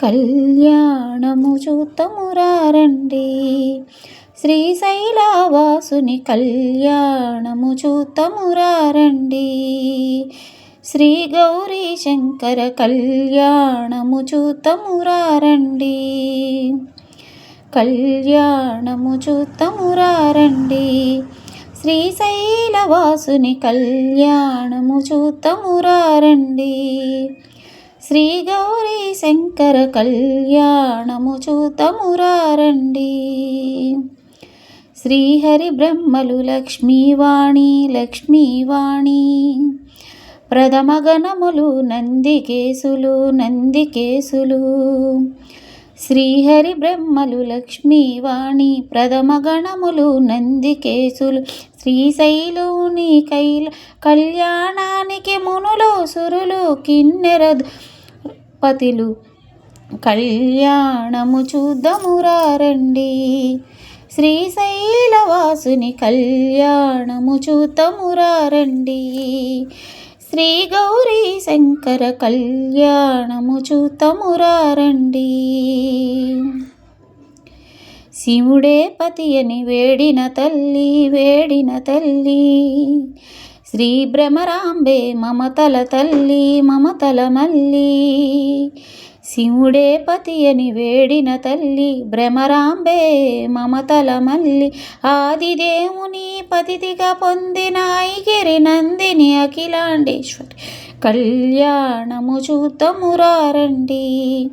కళ్యాణము చూతమురారండి. శ్రీశైలవాసుని కళ్యాణము చూతమురారండి. శ్రీ గౌరీ శంకర కళ్యాణము చూతమురారండి. కళ్యాణము చూతమురారండి. శ్రీశైలవాసుని కళ్యాణము చూతమురారండి. శ్రీ గౌరీ శంకర కళ్యాణము చూతమురారండి శ్రీహరి బ్రహ్మలు లక్ష్మీవాణి లక్ష్మీవాణి. ప్రథమగణములు నందికేశులు నందికేశులు. శ్రీహరి బ్రహ్మలు లక్ష్మీవాణి ప్రథమగణములు నందికేశులు. శ్రీశైలుని కైల కళ్యాణానికి మునులు సురులు కిన్నెర పతిలు కళ్యాణము చూద్దామురారండి శ్రీశైలవాసుని కళ్యాణము చూతమురారండి శ్రీ గౌరీ శంకర కళ్యాణము చూతమురారండి శివుడే పతి అని వేడిన తల్లి వేడిన తల్లి. శ్రీ భ్రమరాంబే మమతల తల్లి మమతల మల్లి. శివుడే పతి అని వేడిన తల్లి భ్రమరాంబే మమతల మల్లి. ఆదిదేవుని పతిథిగా పొందిన ఐగిరి నందిని అఖిలాండేశ్వరి. కళ్యాణము చూద్దామురారండి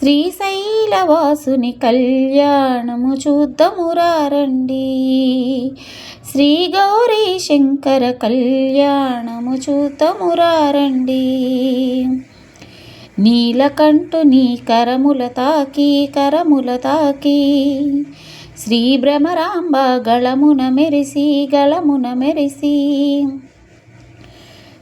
శ్రీశైలవాసుని కళ్యాణము చూద్దామురారండి. శ్రీ గౌరీ శంకర కళ్యాణము చూద్దామురారండి. నీలకంఠుని కరముల తాకి కరముల తాకి. శ్రీ భ్రమరాంబ గళమున మెరిసి గళమున మెరిసి.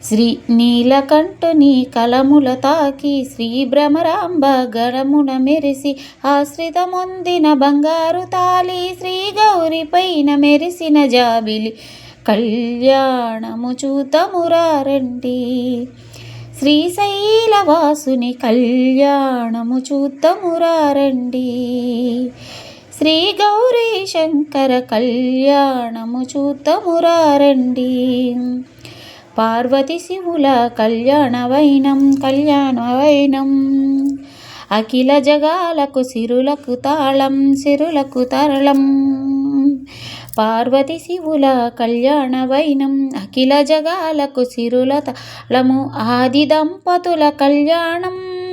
శ్రీ నీలకంఠుని కలముల తాకి శ్రీ భ్రమరాంబ గణమున మెరిసి ఆశ్రితమొందిన బంగారు తాలి శ్రీ గౌరి పైన మెరిసిన జాబిలి కళ్యాణము చూతమురారండి శ్రీశైలవాసుని కళ్యాణము చూతమురారండి శ్రీ గౌరీ శంకర కళ్యాణము చూతమురారండి పార్వతి శివుల కళ్యాణవైనం. అఖిల జగాలకు సిరులకు తాళం సిరులకు తరళం. పార్వతి శివుల కళ్యాణవైనం అఖిల జగాలకు సిరుల తలము ఆది దంపతుల కళ్యాణం.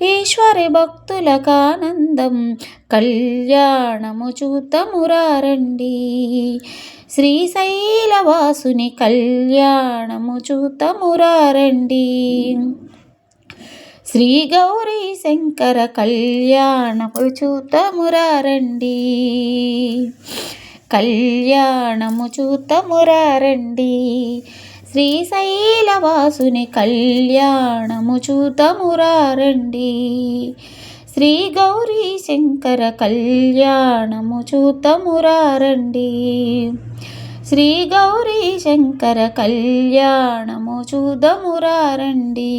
ఈశ్వరి భక్తులకానందం. కళ్యాణము చూతమురారండి శ్రీశైలవాసుని కళ్యాణము చూతమురారండి శ్రీ గౌరీ శంకర కళ్యాణము చూతమురారండి కళ్యాణము చూతమురారండి. శ్రీశైలవాసుని కళ్యాణము చూతమురారండి. శ్రీ గౌరీ శంకర కళ్యాణము చూతమురారండి. శ్రీ గౌరీ శంకర కళ్యాణము చూదమురారండి